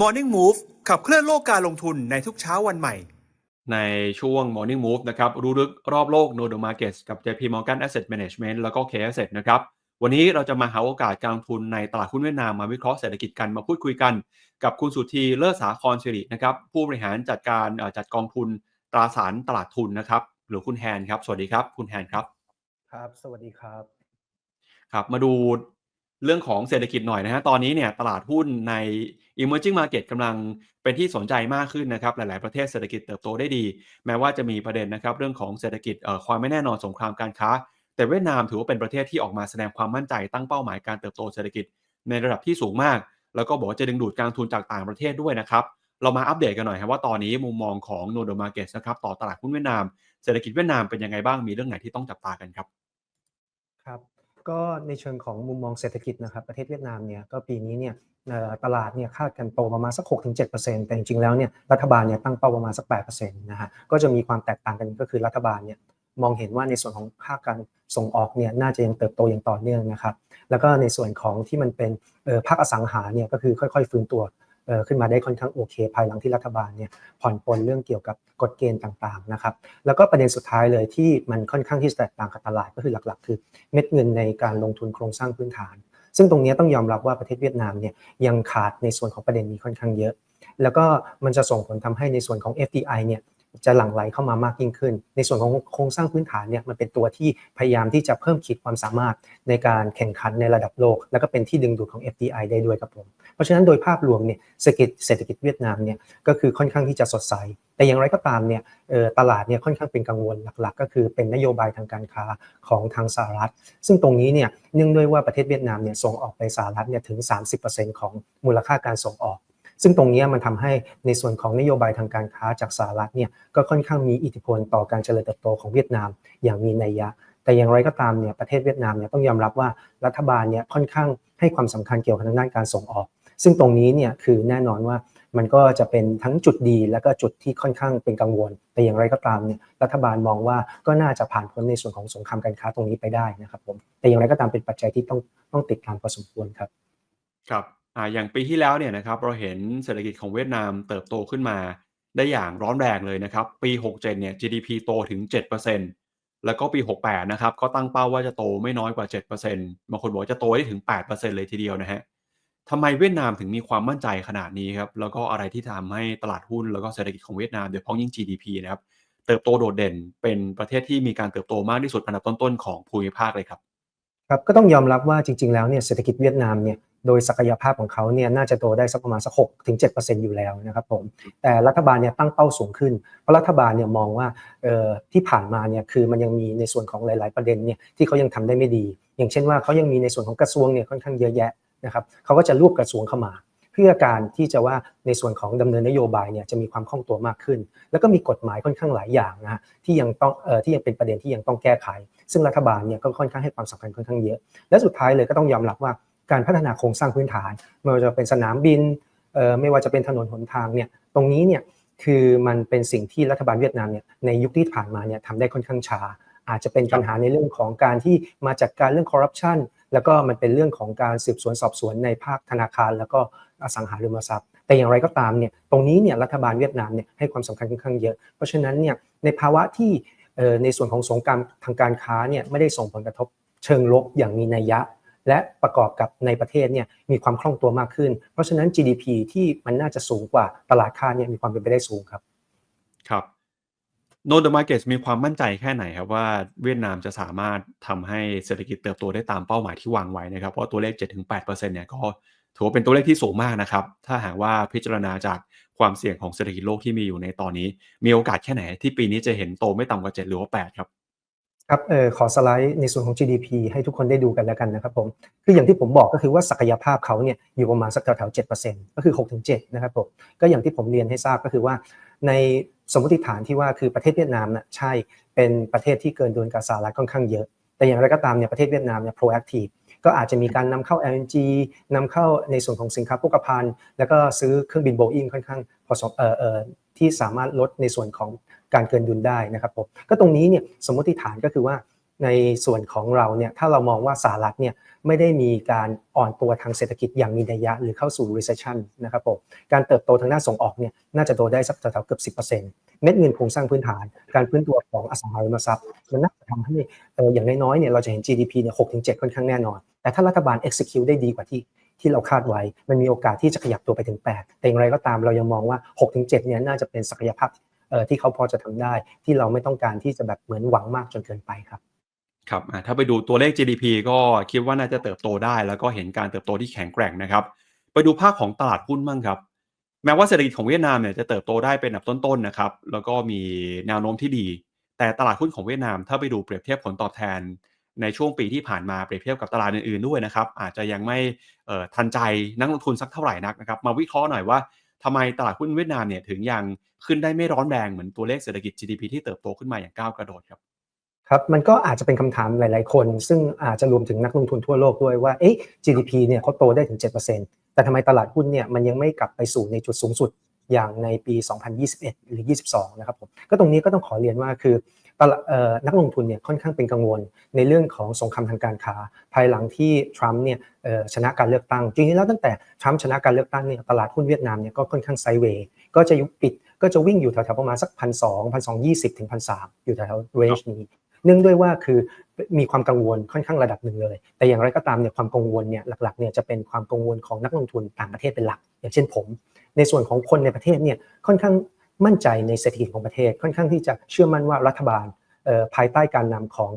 Morning Move ขับเคลื่อนโลกการลงทุนในทุกเช้าวันใหม่ ในช่วง Morning Move นะครับรู้ลึกรอบโลก Node Markets กับ JP Morgan Asset Management แล้วก็ K Asset นะครับ วันนี้เราจะมาหาโอกาสการลงทุนในตลาดหุ้นเวียดนามมาวิเคราะห์เศรษฐกิจกันมาพูดคุยกัน กับคุณสุธีเลิศสาครสิรินะครับผู้บริหารจัดการเอ่อจัดกองทุนตราสารตลาดทุนนะครับหรือคุณแฮนครับ สวัสดีครับ คุณแฮนครับ ครับ สวัสดีครับ ครับ มาดูเรื่องของเศรษฐกิจหน่อยนะฮะ ตอนนี้เนี่ยตลาดหุ้นใน emerging market กำลังเป็นที่สนใจมากขึ้นนะครับ หลาย ๆ ประเทศเศรษฐกิจเติบโตได้ดี แม้ว่าจะมีประเด็นนะครับเรื่องของเศรษฐกิจเอ่อความไม่แน่นอนสงครามการค้า แต่เวียดนามถือว่าเป็นประเทศที่ออกมาแสดงความมั่นใจตั้งเป้าหมายการเติบโตเศรษฐกิจในระดับที่สูงมาก แล้วก็บอกว่าจะดึงดูดการทุนจากต่างประเทศด้วยนะครับ เรามาอัปเดตกันหน่อยครับว่าตอนนี้มุมมองของ n o d o Markets นะครับต่อตลาดหุ้นเวียดนาม เศรษฐกิจเวียดนามเป็นยังไงบ้างมีเรื่องไหนที่ต้องจับตากันครับครับ ก็ในเชิงของมุมมองเศรษฐกิจนะครับประเทศเวียดนามเนี่ยก็ปีนี้เนี่ยตลาดเนี่ยคาดกันโตประมาณสัก 6-7%แต่จริงๆแล้วเนี่ยรัฐบาลเนี่ยตั้งเป้าประมาณสัก 8%นะฮะก็จะมีความแตกต่างกันก็คือรัฐบาลเนี่ยมองเห็นว่าในส่วนของภาคการส่งออกเนี่ยน่าจะยังเติบโตอย่างต่อเนื่องนะครับ แล้วก็ในส่วนของที่มันเป็นภาคอสังหาเนี่ยก็คือค่อยๆ ฟื้นตัว ขึ้นมาได้ค่อนข้างโอเค ภายหลังที่รัฐบาลเนี่ยผ่อนปลนเรื่องเกี่ยวกับกฎเกณฑ์ต่างๆนะครับแล้วก็ประเด็นสุดท้ายเลยที่มันค่อนข้างที่แตกต่างกับตลาดก็คือหลักๆ คือเม็ดเงินในการลงทุนโครงสร้างพื้นฐาน ซึ่งตรงนี้ต้องยอมรับว่าประเทศเวียดนามเนี่ยยังขาดในส่วนของประเด็นนี้ค่อนข้างเยอะ แล้วก็มันจะส่งผลทำให้ในส่วนของ FDI เนี่ย จะหลั่งไหลเข้ามามากยิ่งขึ้น ในส่วนของโครงสร้างพื้นฐานเนี่ยมันเป็นตัวที่พยายามที่จะเพิ่มขีดความสามารถในการแข่งขันในระดับโลก แล้วก็เป็นที่ดึงดูดของ FDI ได้ด้วยครับผม เพราะฉะนั้นโดยภาพรวมเนี่ยเศรษฐกิจเศรษฐกิจเวียดนามเนี่ยก็คือค่อนข้างที่จะสดใส แต่อย่างไรก็ตามเนี่ยตลาดเนี่ยค่อนข้างเป็นกังวลหลักๆ ก็คือเป็นนโยบายทางการค้าของทางสหรัฐ ซึ่งตรงนี้เนี่ยเนื่องด้วยว่าประเทศเวียดนามเนี่ยส่งออกไปสหรัฐเนี่ยถึง 30%ของมูลค่าการส่งออก ซึ่งตรงนี้มันทำให้ในส่วนของนโยบายทางการค้าจากสหรัฐเนี่ยก็ค่อนข้างมีอิทธิพลต่อการเจริญเติบโตของเวียดนาม อย่างมีนัยยะ แต่อย่างไรก็ตามเนี่ยประเทศเวียดนามเนี่ยต้องยอมรับว่ารัฐบาลเนี่ยค่อนข้างให้ความสำคัญเกี่ยวกับทางด้านการส่งออก ซึ่งตรงนี้เนี่ยคือแน่นอนว่ามันก็จะเป็นทั้งจุดดีและก็จุดที่ค่อนข้างเป็นกังวล แต่อย่างไรก็ตามเนี่ยรัฐบาลมองว่าก็น่าจะผ่านพ้นในส่วนของสงครามการค้าตรงนี้ไปได้นะครับผมแต่อย่างไรก็ตามเป็นปัจจัยที่ต้องต้องติดตามพอสมควรครับ ครับ อ่าอย่างปีที่แล้วเนี่ยนะครับเราเห็นเศรษฐกิจของเวียดนามเติบโตขึ้นมาได้อย่างร้อนแรงเลยนะครับ ปี 67 เนี่ย GDP โตถึง 7%แล้วก็ปี 68 นะครับ ก็ตั้งเป้าว่าจะโตไม่น้อยกว่า 7%บางคนบอกว่าจะโตได้ถึง 8%เลยทีเดียวนะฮะทำไมเวียดนามถึงมีความมั่นใจขนาดนี้ครับ แล้วก็อะไรที่ทำให้ตลาดหุ้นแล้วก็เศรษฐกิจของเวียดนามโดยเฉพาะยิ่ง GDP นะครับ เติบโตโดดเด่น เป็นประเทศที่มีการเติบโตมากที่สุดอันดับต้นๆของภูมิภาคเลยครับ ครับ ก็ต้องยอมรับว่าจริง ๆ แล้วเนี่ยเศรษฐกิจเวียดนามเนี่ย โดยศักยภาพของเขาเนี่ยน่าจะโตได้สักประมาณสักหกถึงเจ็ดเปอร์เซ็นต์อยู่แล้วนะครับผมแต่รัฐบาลเนี่ยตั้งเป้าสูงขึ้น เพราะรัฐบาลเนี่ยมองว่าเอ่อที่ผ่านมาเนี่ยคือมันยังมีในส่วนของหลาย ๆ ประเด็นเนี่ยที่เขายังทำได้ไม่ดี อย่างเช่นว่าเขายังมีในส่วนของกระทรวงเนี่ยค่อนข้างเยอะแยะนะครับเขาก็จะรวบกระทรวงเข้ามาเพื่อการที่จะว่าในส่วนของดำเนินนโยบายเนี่ยจะมีความคล่องตัวมากขึ้น แล้วก็มีกฎหมายค่อนข้างหลายอย่างนะฮะที่ยังต้องเอ่อที่ยังเป็นประเด็นที่ยังต้องแก้ไข ซึ่งรัฐบาลเนี่ยก็ค่อนข้างให้ความสำคัญค่อนข้างเยอะ และสุดท้ายเลยก็ต้องยอมรับว่า การพัฒนาโครงสร้างพื้นฐาน ไม่ว่าจะเป็นสนามบินเอ่อไม่ว่าจะเป็นถนนหนทางเนี่ยตรงนี้เนี่ยคือมันเป็นสิ่งที่รัฐบาลเวียดนามเนี่ยในยุคที่ผ่านมาเนี่ยทำได้ค่อนข้างช้าอาจจะเป็นปัญหาในเรื่องของการที่มาจัดการเรื่องคอร์รัปชันแล้วก็มันเป็นเรื่องของการสืบสวนสอบสวนในภาคธนาคาร แล้วก็อสังหาริมทรัพย์ แต่อย่างไรก็ตามเนี่ยตรงนี้เนี่ยรัฐบาลเวียดนามเนี่ยให้ความสำคัญค่อนข้างเยอะ เพราะฉะนั้นเนี่ยในภาวะที่เอ่อในส่วนของสงครามทางการค้าเนี่ยไม่ได้ส่งผลกระทบเชิงลบอย่างมีนัยยะ และประกอบกับในประเทศเนี่ยมีความคล่องตัวมากขึ้น เพราะฉะนั้น GDP ที่มันน่าจะสูงกว่าตลาดค่าเนี่ยมีความเป็นไปได้สูงครับ ครับโนเดมาร์เก็ตมีความมั่นใจแค่ไหนครับว่าเวียดนามจะสามารถทำให้เศรษฐกิจเติบโตได้ตามเป้าหมายที่วางไว้นะครับ เพราะตัวเลข 7-8%เนี่ยก็ถือว่าเป็นตัวเลขที่สูงมากนะครับ ถ้าหากว่าพิจารณาจากความเสี่ยงของเศรษฐกิจโลกที่มีอยู่ในตอนนี้ มีโอกาสแค่ไหนที่ปีนี้จะเห็นโตไม่ต่ำกว่า 7 หรือว่า 8 ครับ ครับเออขอสไลด์ในส่วนของ GDP ให้ทุกคนได้ดูกันแล้วกันนะครับผมคืออย่างที่ผมบอกก็คือว่าศักยภาพเขาเนี่ยอยู่ประมาณสักแถวๆ7%ก็คือ6ถึง7นะครับผมก็อย่างที่ผมเรียนให้ทราบก็คือว่าในสมมติฐานที่ว่าคือประเทศเวียดนามน่ะใช่เป็นประเทศที่เกินดุลกับสหรัฐค่อนข้างเยอะ แต่อย่างไรก็ตามเนี่ยประเทศเวียดนามเนี่ย proactive ก็อาจจะมีการนำเข้า LNG นำเข้าในส่วนของสินค้าโภคภัณฑ์แล้วก็ซื้อเครื่องบินโบอิงค่อนข้างพอสมเออเออ ที่สามารถลดในส่วนของการเกินดุลได้นะครับผมก็ตรงนี้เนี่ยสมมติฐานก็คือว่าในส่วนของเราเนี่ยถ้าเรามองว่าสหรัฐเนี่ยไม่ได้มีการอ่อนตัวทางเศรษฐกิจอย่างมีนัยยะหรือเข้าสู่ recession นะครับผมการเติบโตทางด้านส่งออกเนี่ยน่าจะโตได้สักแถวๆเกือบ10%เม็ดเงินโครงสร้างพื้นฐาน การพื้นตัวของอสังหาริมทรัพย์มันน่าจะทำให้เอออย่างน้อยๆเนี่ยเราจะเห็น GDP เนี่ย6-7 ค่อนข้างแน่นอน แต่ถ้ารัฐบาล execute ได้ดีกว่าที่ ที่เราคาดไว้ มันมีโอกาสที่จะขยับตัวไปถึง 8 แต่อย่างไรก็ตามเรายังมองว่า 6-7เนี่ยน่าจะเป็นศักยภาพที่เขาพอจะทำได้ ที่เราไม่ต้องการที่จะแบบเหมือนหวังมากจนเกินไปครับครับถ้าไปดูตัวเลข GDP ก็คิดว่าน่าจะเติบโตได้ แล้วก็เห็นการเติบโตที่แข็งแกร่งนะครับ ไปดูภาคของตลาดหุ้นบ้างครับ แม้ว่าเศรษฐกิจของเวียดนามเนี่ยจะเติบโตได้เป็นอันดับต้นๆนะครับ แล้วก็มีแนวโน้มที่ดี แต่ตลาดหุ้นของเวียดนาม ถ้าไปดูเปรียบเทียบผลตอบแทน ในช่วงปีที่ผ่านมาเปรียบเทียบกับตลาดอื่นๆด้วยนะครับ อาจจะยังไม่ทันใจนักลงทุนสักเท่าไหร่นักนะครับ มาวิเคราะห์หน่อยว่าทำไมตลาดหุ้นเวียดนามเนี่ยถึงยังขึ้นได้ไม่ร้อนแรงเหมือนตัวเลขเศรษฐกิจ GDP ที่เติบโตขึ้นมาอย่างก้าวกระโดดครับครับมันก็อาจจะเป็นคำถามหลาย ๆ คน ซึ่งอาจจะรวมถึงนักลงทุนทั่วโลกด้วยว่าเอ๊ะ GDP เนี่ยเขาโตได้ถึง 7%แต่ทำไมตลาดหุ้นเนี่ยมันยังไม่กลับไปสู่ในจุดสูงสุดอย่างในปี 2021 หรือ 22 นะครับผม ก็ตรงนี้ก็ต้องขอเรียนว่าคือ นักลงทุนเนี่ยค่อนข้างเป็นกังวลในเรื่องของสงครามทางการค้า ภายหลังที่ทรัมป์เนี่ยชนะการเลือกตั้ง จริงๆแล้วตั้งแต่ทรัมป์ชนะการเลือกตั้งเนี่ยตลาดหุ้นเวียดนามเนี่ยก็ค่อนข้างไซเวย์ก็จะยุบปิดก็จะวิ่งอยู่แถวๆประมาณสักพันสองพันสองยี่สิบถึงพันสามอยู่แถวๆเรนจ์นี้เนื่องด้วยว่าคือมีความกังวลค่อนข้างระดับหนึ่งเลย แต่อย่างไรก็ตามเนี่ยความกังวลเนี่ยหลักๆเนี่ยจะเป็นความกังวลของนักลงทุนต่างประเทศเป็นหลัก อย่างเช่นผม ในส่วนของคนในประเทศเนี่ยค่อนข้าง มั่นใจในเศรษฐกิจของประเทศ ค่อนข้างที่จะเชื่อมั่นว่ารัฐบาลภายใต้การนำของ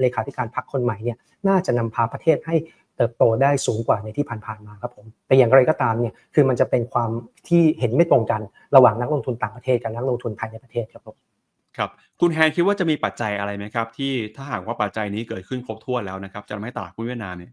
เลขาธิการพรรคคนใหม่เนี่ยน่าจะนำพาประเทศให้เติบโตได้สูงกว่าในที่ผ่านๆมาครับผมแต่อย่างไรก็ตามเนี่ยคือมันจะเป็นความที่เห็นไม่ตรงกันระหว่างนักลงทุนต่างประเทศกับนักลงทุนภายในประเทศครับผมครับคุณแฮนคิดว่าจะมีปัจจัยอะไรไหมครับ ที่ถ้าหากว่าปัจจัยนี้เกิดขึ้นครบถ้วนแล้วนะครับจะทำให้ตลาดหุ้นเวียดนามเนี่ย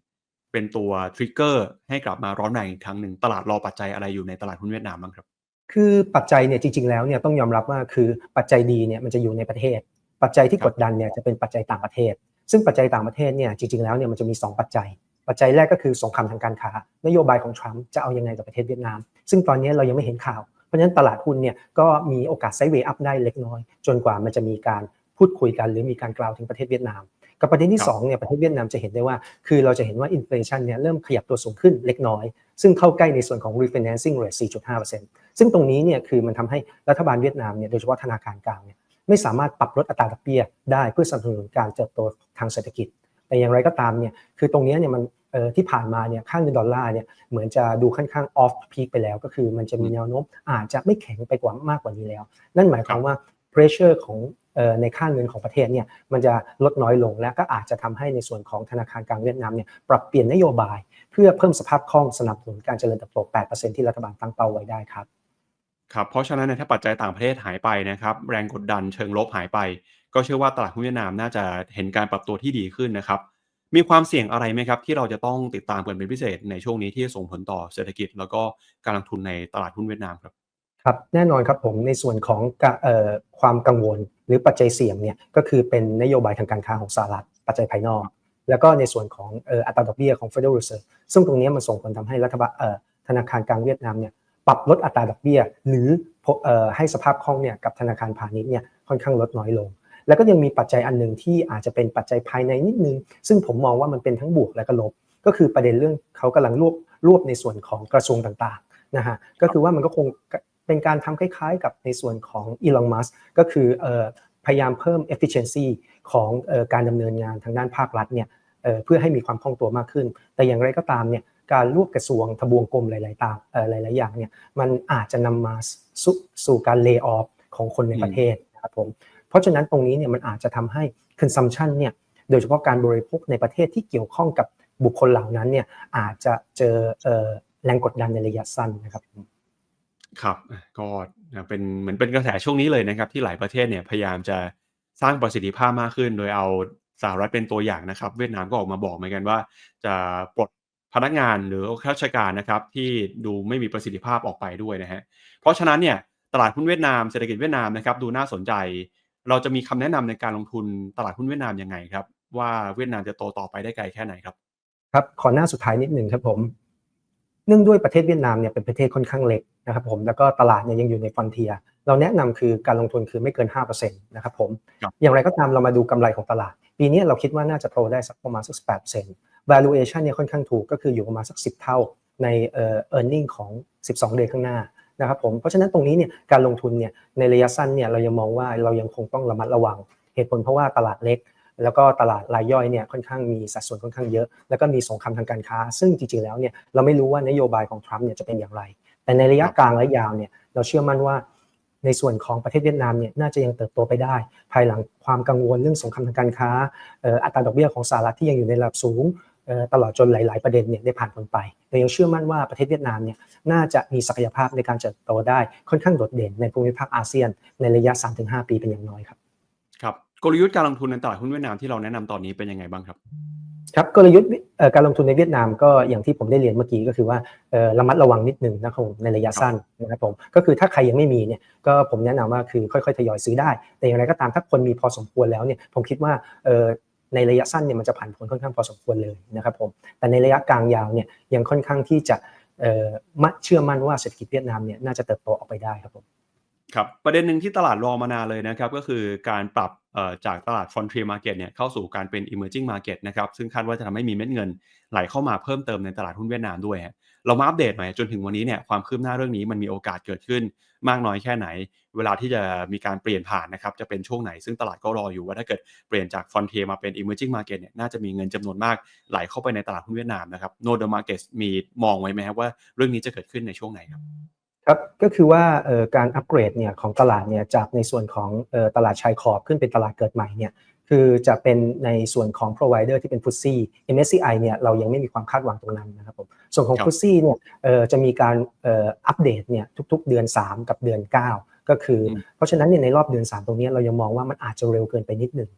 เป็นตัวทริกเกอร์ให้กลับมาร้อนแรงอีกครั้งหนึ่งตลาดรอปัจจัยอะไรอยู่ในตลาดหุ้นเวียดนามบ้างครับ คือปัจจัยเนี่ยจริง ๆแล้วเนี่ยต้องยอมรับว่าคือปัจจัยดีเนี่ยมันจะอยู่ในประเทศ ปัจจัยที่ครับกดดันเนี่ยจะเป็นปัจจัยต่างประเทศ ซึ่งปัจจัยต่างประเทศเนี่ยจริงๆแล้วเนี่ยมันจะมี 2 ปัจจัย ปัจจัยแรกก็คือสงครามทางการค้านโยบายของทรัมป์จะเอายังไงกับประเทศเวียดนาม ซึ่งตอนนี้เรายังไม่เห็นข่าว เพราะฉะนั้นตลาดหุ้นเนี่ยก็มีโอกาสไซด์เวย์อัพได้เล็กน้อย จนกว่ามันจะมีการพูดคุยกัน หรือมีการกล่าวถึงประเทศเวียดนาม กับประเด็นที่ครับสองเนี่ยประเทศเวียดนามจะเห็นได้ว่า คือเราจะเห็นว่าอินฟลชันเนี่ยเริ่มขยับตัวสูงขึ้นเล็กน้อย ซึ่งเข้าใกล้ในส่วนของ refinancing rate 4.5%ซึ่งตรงนี้เนี่ยคือมันทำให้รัฐบาลเวียดนามเนี่ยโดยเฉพาะธนาคารกลางเนี่ยไม่สามารถปรับลดอัตราดอกเบี้ยได้เพื่อสนับสนุนการเติบโตทางเศรษฐกิจ แต่อย่างไรก็ตามเนี่ยคือตรงนี้เนี่ยมันเอ่อที่ผ่านมาเนี่ยค่าเงินดอลลาร์เนี่ยเหมือนจะดูค่อนข้าง off peak ไปแล้ว ก็คือมันจะมีแนวโน้มอาจจะไม่แข็งไปกว่ามากกว่านี้แล้ว นั่นหมายความว่า pressure ของเอ่อ ในค่าเงินของประเทศเนี่ยมันจะลดน้อยลงและก็อาจจะทำให้ในส่วนของธนาคารกลางเวียดนามเนี่ยปรับเปลี่ยนนโยบาย เพื่อเพิ่มสภาพคล่องสนับสนุนการเจริญเติบโต 8%ที่รัฐบาลตั้งเป้าไว้ได้ครับครับเพราะฉะนั้นเนี่ยถ้าปัจจัยต่างประเทศหายไปนะครับแรงกดดันเชิงลบหายไป ก็เชื่อว่าตลาดหุ้นเวียดนามน่าจะเห็นการปรับตัวที่ดีขึ้นนะครับมีความเสี่ยงอะไรไหมครับ ที่เราจะต้องติดตามกันเป็นพิเศษในช่วงนี้ที่จะส่งผลต่อเศรษฐกิจ แล้วก็การลงทุนในตลาดหุ้นเวียดนามครับครับแน่นอนครับผมในส่วนของกะเอ่อความกังวล หรือปัจจัยเสี่ยงเนี่ยก็คือเป็นนโยบายทางการค้าของสหรัฐปัจจัยภายนอก แล้วก็ในส่วนของอ,อัตราดอกเบี้ยของ Federal Reserve ซึ่งตรงนี้มันส่งผลทำให้รัฐบาลธนาคารกลางเวียดนามเนี่ยปรับลดอัตราดอกเบี้ย หรือให้สภาพคล่องเนี่ยกับธนาคารพาณิชย์เนี่ยค่อนข้างลดน้อยลง แล้วก็ยังมีปัจจัยอันหนึ่งที่อาจจะเป็นปัจจัยภายในนิดนึง ซึ่งผมมองว่ามันเป็นทั้งบวกและก็ลบ ก็คือประเด็นเรื่องเขากำลังรวบรวบในส่วนของกระทรวงต่างๆนะฮะก็คือว่ามันก็คง เป็นการทำคล้ายๆ กับในส่วนของอีลอนมัสก็คืออพยายามเพิ่ม efficiency ของอการดำเนินงานทางด้านภาครัฐเนี่ยเพื่อให้มีความคล่องตัวมากขึ้น แต่อย่างไรก็ตามเนี่ยการรวบกระทรวงทบวงกรมหลายๆต่างหลาย ๆ อย่างเนี่ยมันอาจจะนำมาสู่สู่การ lay off ของคนในประเทศนะครับผมเพราะฉะนั้นตรงนี้เนี่ยมันอาจจะทำให้ consumption เนี่ยโดยเฉพาะการบริโภคในประเทศที่เกี่ยวข้องกับบุคคลเหล่านั้นเนี่ยอาจจะเจอเอ่อแรงกดดันในระยะสั้นนะครับ ครับก็เป็นเหมือนเป็นกระแสช่วงนี้เลยนะครับ ที่หลายประเทศเนี่ยพยายามจะสร้างประสิทธิภาพมากขึ้น โดยเอาสหรัฐเป็นตัวอย่างนะครับ เวียดนามก็ออกมาบอกเหมือนกันว่า จะปลดพนักงานหรือข้าราชการนะครับ ที่ดูไม่มีประสิทธิภาพออกไปด้วยนะฮะเพราะฉะนั้นเนี่ยตลาดหุ้นเวียดนามเศรษฐกิจเวียดนามนะครับ ดูน่าสนใจ เราจะมีคำแนะนำในการลงทุนตลาดหุ้นเวียดนามยังไงครับ ว่าเวียดนามจะโตต่อไปได้ไกลแค่ไหนครับ ครับขอหน้าสุดท้ายนิดหนึ่งครับผม เนื่องด้วยประเทศเวียดนามเนี่ยเป็นประเทศค่อนข้างเล็ก นะครับผมแล้วก็ตลาดเนี่ยยังอยู่ในฟอนเทีย เราแนะนำคือการลงทุนคือไม่เกิน5%นะครับผมครับอย่างไรก็ตามเรามาดูกำไรของตลาด ปีนี้เราคิดว่าน่าจะโตได้สักประมาณสัก8% valuation เนี่ยค่อนข้างถูกก็คืออยู่ประมาณสัก 10 เท่าในเอ่อ earning ของ 12 เดือนข้างหน้านะครับผมเพราะฉะนั้นตรงนี้เนี่ยการลงทุนเนี่ยในระยะสั้นเนี่ยเรายังมองว่าเรายังคงต้องระมัดระวัง เหตุผลเพราะว่าตลาดเล็ก แล้วก็ตลาดรายย่อยเนี่ยค่อนข้างมีสัดส่วนค่อนข้างเยอะ แล้วก็มีสงครามทางการค้า ซึ่งจริงๆแล้วเนี่ยเราไม่รู้ว่านโยบายของทรัมป์เนี่ยจะเป็นอย่างไร แต่ในระยะกลางและยาวเนี่ยเราเชื่อมั่นว่าในส่วนของประเทศเวียดนามเนี่ยน่าจะยังเติบโตไปได้ ภายหลังความกังวลเรื่องสงครามทางการค้าอัตราดอกเบี้ยของสหรัฐที่ยังอยู่ในระดับสูงตลอดจนหลาย ๆ ประเด็นเนี่ยได้ผ่านพ้นไปเรายังเชื่อมั่นว่าประเทศเวียดนามเนี่ยน่าจะมีศักยภาพในการเติบโตได้ค่อนข้างโดดเด่นในภูมิภาคอาเซียน ในระยะ 3-5 ปีเป็นอย่างน้อยครับ ครับ กลยุทธ์การลงทุนในตลาดหุ้นเวียดนามที่เราแนะนำตอนนี้เป็นยังไงบ้างครับ ครับกลยุทธ์เอ่อการลงทุนในเวียดนามก็อย่างที่ผมได้เรียนเมื่อกี้ก็คือว่าเอ่อระมัดระวังนิดหนึ่งนะครับผมในระยะสั้นนะครับผมก็คือถ้าใครยังไม่มีเนี่ยก็ผมแนะนำว่าคือค่อยๆทยอยซื้อได้ แต่อย่างไรก็ตามถ้าคนมีพอสมควรแล้วเนี่ยผมคิดว่าเอ่อในระยะสั้นเนี่ยมันจะผันผวนค่อนข้างพอสมควรเลยนะครับผมแต่ในระยะกลางยาวเนี่ยยังค่อนข้างที่จะเอ่อมั่นเชื่อมั่นว่าเศรษฐกิจเวียดนามเนี่ยน่าจะเติบโตออกไปได้ครับผมครับประเด็นหนึ่งที่ตลาดรอมานานเลยนะครับก็คือการปรับเอ่อ จากตลาด frontier market เนี่ยเข้าสู่การเป็น emerging market นะครับซึ่งคาดว่าจะทำให้มีเม็ดเงินไหลเข้ามาเพิ่มเติมในตลาดหุ้นเวียดนามด้วยฮะเรามาอัปเดตหน่จนถึงวันนี้เนี่ยความคืบหน้าเรื่องนี้มันมีโอกาสเกิดขึ้นมากน้อยแค่ไหน เวลาที่จะมีการเปลี่ยนผ่านนะครับจะเป็นช่วงไหนซึ่งตลาดก็รออยู่ว่าถ้าเกิดเปลี่ยนจาก frontier มาเป็น emerging market เนี่ยน่าจะมีเงินจำนวนมากไหลเข้าไปในตลาดหุ้นเวียดนามนะครับ no the market มีมองไว้ไหมครับว่าเรื่องนี้จะเกิดขึ้นในช่วงไหนครับ ครับก็คือว่าเอ่อการอัปเกรดเนี่ยของตลาดเนี่ยจากในส่วนของเอ่อตลาดชายขอบขึ้นเป็นตลาดเกิดใหม่เนี่ยคือจะเป็นในส่วนของ provider ที่เป็น f t s e MSCI เนี่ยเรายังไม่มีความคาดหวังตรงนั้นนะครับผมส่วนของครับ f t s e เนี่ยเอ่อจะมีการเอ่ออัปเดตเนี่ยทุกๆ เดือน 3 กับเดือน 9 ก็คืออมเพราะฉะนั้นเนี่ยในรอบเดือน 3 ตรงเนี้ยเรายังมองว่ามันอาจจะเร็วเกินไปนิดหนึ่ง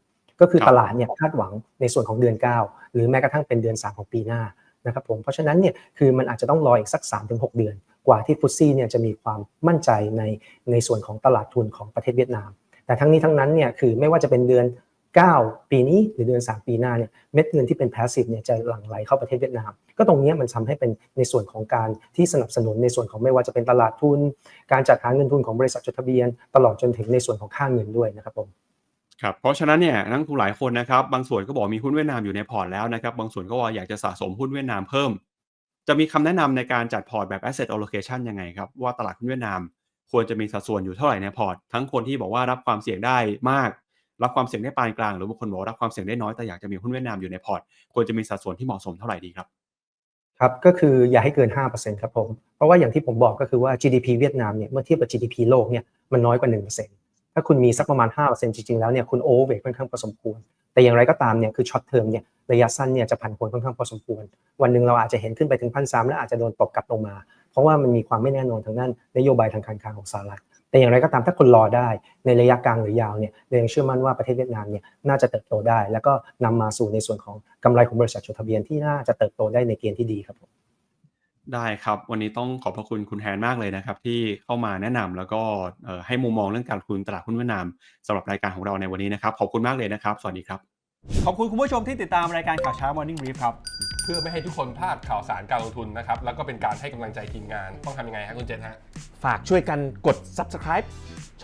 ก็คือครับตลาดเนี่ยคาดหวังในส่วนของเดือน 9 หรือแม้กระทั่งเป็นเดือน 3 ของปีหน้านะครับผมเพราะฉะนั้นเนี่ยคือมันอาจจะต้องรออีกสัก 3-6 เดือน กว่าที่ฟุตซี่เนี่ยจะมีความมั่นใจในในส่วนของตลาดทุนของประเทศเวียดนาม แต่ทั้งนี้ทั้งนั้นเนี่ยคือไม่ว่าจะเป็นเดือน 9 ปีนี้หรือเดือน 3 ปีหน้าเนี่ยเม็ดเงินที่เป็น passive เนี่ยจะหลั่งไหลเข้าประเทศเวียดนาม ก็ตรงนี้มันทำให้เป็นในส่วนของการที่สนับสนุนในส่วนของไม่ว่าจะเป็นตลาดทุน การจัดหาเงินทุนของบริษัทจดทะเบียน ตลอดจนถึงในส่วนของค่าเงินด้วยนะครับผมครับเพราะฉะนั้นเนี่ยนักทุนหลายคนนะครับบางส่วนก็บอกมีหุ้นเวียดนามอยู่ในพอร์ตแล้วนะครับบางส่วนก็ว่าอยากจะสะสมหุ้นเวียดนามเพิ่ม จะมีคำแนะนำในการจัดพอร์ตแบบ asset allocation ยังไงครับว่าตลาดหุ้นเวียดนาม ควรจะมีสัดส่วนอยู่เท่าไหร่ในพอร์ตทั้งคนที่บอกว่ารับความเสี่ยงได้มาก รับความเสี่ยงได้ปานกลาง หรือบางคนบอกรับความเสี่ยงได้น้อยแต่อยากจะมีหุ้นเวียดนามอยู่ในพอร์ตควรจะมีสัดส่วนที่เหมาะสมเท่าไหร่ดีครับครับก็คืออย่าให้เกิน 5%ครับผม เพราะว่าอย่างที่ผมบอกก็คือว่า GDP เวียดนามเนี่ยเมื่อเทียบกับ GDP โลกเนี่ยมันน้อยกว่า 1%ถ้าคุณมีสักประมาณ 5%จริงๆแล้วเนี่ยคุณโอเวอร์เวค่อนข้างพอสมควร แต่อย่างไรก็ตามเนี่ยคือช็อตเทอมเนี่ยระยะสั้นเนี่ยจะผันผวนค่อนข้างพอสมควร วันหนึ่งเราอาจจะเห็นขึ้นไปถึงพันสามแล้วอาจจะโดนตบกลับลงมา เพราะว่ามันมีความไม่แน่นอนทางด้านนโยบายทางการคลังของสหรัฐแต่อย่างไรก็ตามถ้าคนรอได้ในระยะกลางหรือยาวเนี่ยเรายังเชื่อมั่นว่าประเทศเวียดนามเนี่ยน่าจะเติบโตได้ แล้วก็นำมาสู่ในส่วนของกำไรของบริษัทจดทะเบียนที่น่าจะเติบโตได้ในเกณฑ์ที่ดีครับผม ได้ครับ วันนี้ต้องขอบพระคุณคุณแทนมากเลยนะครับ ที่เข้ามาแนะนำแล้วก็เอ่อให้มุมมองเรื่องการลงทุนตลาดหุ้นเวียดนามสำหรับรายการของเราในวันนี้นะครับ ขอบคุณมากเลยนะครับ สวัสดีครับ ขอบคุณคุณผู้ชมที่ติดตามรายการข่าวเช้า Morning Brief ครับ เพื่อไม่ให้ทุกคนพลาดข่าวสารการลงทุนนะครับ แล้วก็เป็นการให้กำลังใจทีมงาน ต้องทำยังไงฮะคุณเจษฮะฝากช่วยกันกด subscribe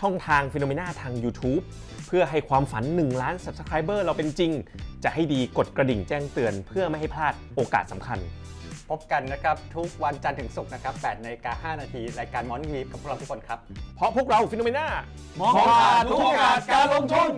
ช่องทาง p h e n o m e n a ทาง YouTube เพื่อให้ความฝัน 1 ล้าน subscriber เราเป็นจริง จะให้ดีกดกระดิ่งแจ้งเตือน เพื่อไม่ให้พลาดโอกาสสำคัญ พบกันนะครับทุกวันจันทร์ถึงศุกร์นะครับ8นาฬิกา5นาทีรายการ Morning Brief กับพวกเราทุกคนครับ เพราะพวกเราฟิโนเมนามองผ่านทุกโอกาสการลงทุน